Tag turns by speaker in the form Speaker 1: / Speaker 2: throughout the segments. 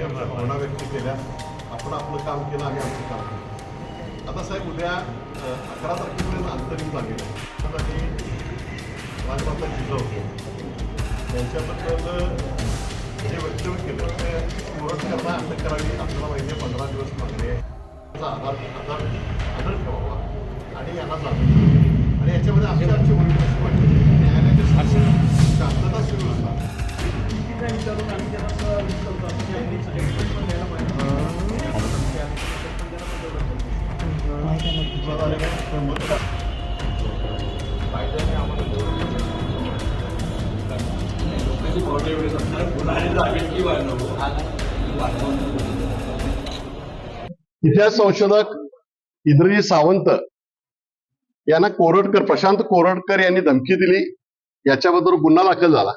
Speaker 1: भावना व्यक्त केल्या. आपण आपलं काम केलं आम्ही आमचं काम केलं. आता साहेब उद्या अकरा तारखेपर्यंत अंतरिम लागेल त्यासाठी आता हे राजमाता जिजाऊ त्यांच्याबद्दल जे वक्तव्य केलं ते पूर्ण करता अटक करावी आपल्याला माहिती आहे. पंधरा दिवस मागणे आहे. त्याचा आधार आधार आधार ठेवावा आणि यांना जामीन आणि याच्यामध्ये आमच्या आमची वाटते. इतिहास संशोधक इंद्रजी सावंत यांना कोरडकर प्रशांत कोरडकर यांनी धमकी दिली. याच्याबद्दल गुन्हा दाखल झाला.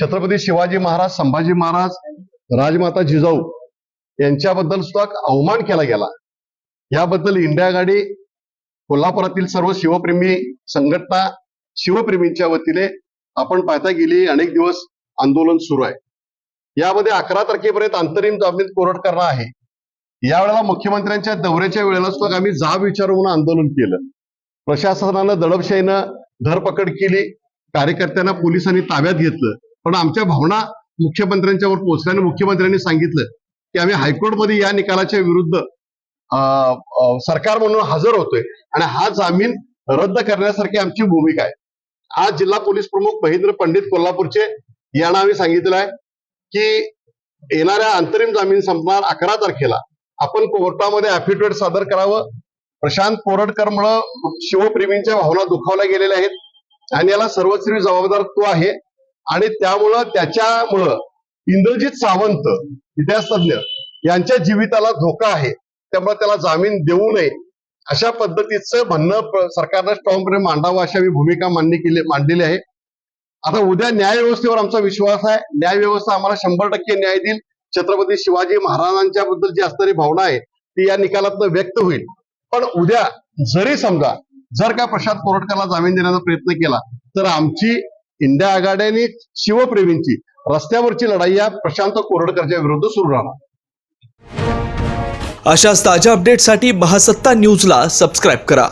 Speaker 1: छत्रपती शिवाजी महाराज संभाजी महाराज राजमाता जिजाऊ यांच्याबद्दल सुद्धा अवमान केला गेला. याबद्दल इंडिया गाडी कोल्हापुरातील सर्व शिवप्रेमी संघटना शिवप्रेमींच्या वतीने आपण पाहता गेली. अनेक दिवस आंदोलन सुरू आहे. यामध्ये अकरा तारखेपर्यंत अंतरिम जामीन कोरडकरला आहे. यावेळेला मुख्यमंत्र्यांच्या दौऱ्याच्या वेळेला सुद्धा आम्ही जाब विचार म्हणून आंदोलन केलं. प्रशासनानं दडपशाहीनं धरपकड केली. कार्यकर्त्यांना पोलिसांनी ताब्यात घेतलं. पण आमच्या भावना मुख्यमंत्र्यांच्यावर पोहोचल्याने मुख्यमंत्र्यांनी सांगितलं की आम्ही हायकोर्टमध्ये या निकालाच्या विरुद्ध सरकार म्हणून हजर होतोय. आणि हा जामीन रद्द करण्यासारखी आमची भूमिका आहे. आज जिल्हा पोलीस प्रमुख महेंद्र पंडित कोल्हापूरचे यांना आम्ही सांगितलं आहे की येणाऱ्या अंतरिम जामीन संपणार अकरा तारखेला. आपण कोर्टामध्ये अफिडेव्हिट सादर करावं. प्रशांत कोरडकरमुळं शिवप्रेमींच्या भावना दुखावल्या गेलेल्या आहेत. आणि याला सर्वश्री जबाबदार तो आहे. आणि त्यामुळं त्याच्यामुळं इंद्रजित सावंत इतिहास तज्ञ यांच्या जीविताला धोका आहे. त्यामुळे त्याला जामीन देऊ नये. अशा पद्धतीचं म्हणणं सरकारनं स्ट्रॉंगपणे मांडावं अशा भूमिका मांडणी केली मांडलेली आहे. आता उद्या न्याय व्यवस्थेवर आमचा विश्वास आहे. न्याय व्यवस्था आम्हाला शंभर टक्के न्याय देईल. छत्रपती शिवाजी महाराजांच्या बद्दल जी असणारी भावना आहे ती या निकालात व्यक्त होईल. पण उद्या जरी समजा जर का प्रशांत कोरटकरला जामीन देण्याचा प्रयत्न केला तर आमची इंडिया आघाड्याने शिवप्रेमींची रस्त्यावरची लढाई या प्रशांत कोरडकरच्या विरुद्ध सुरू राहणार.
Speaker 2: अशाच ताज्या अपडेटसाठी बहासत्ता न्यूजला सबस्क्राईब करा.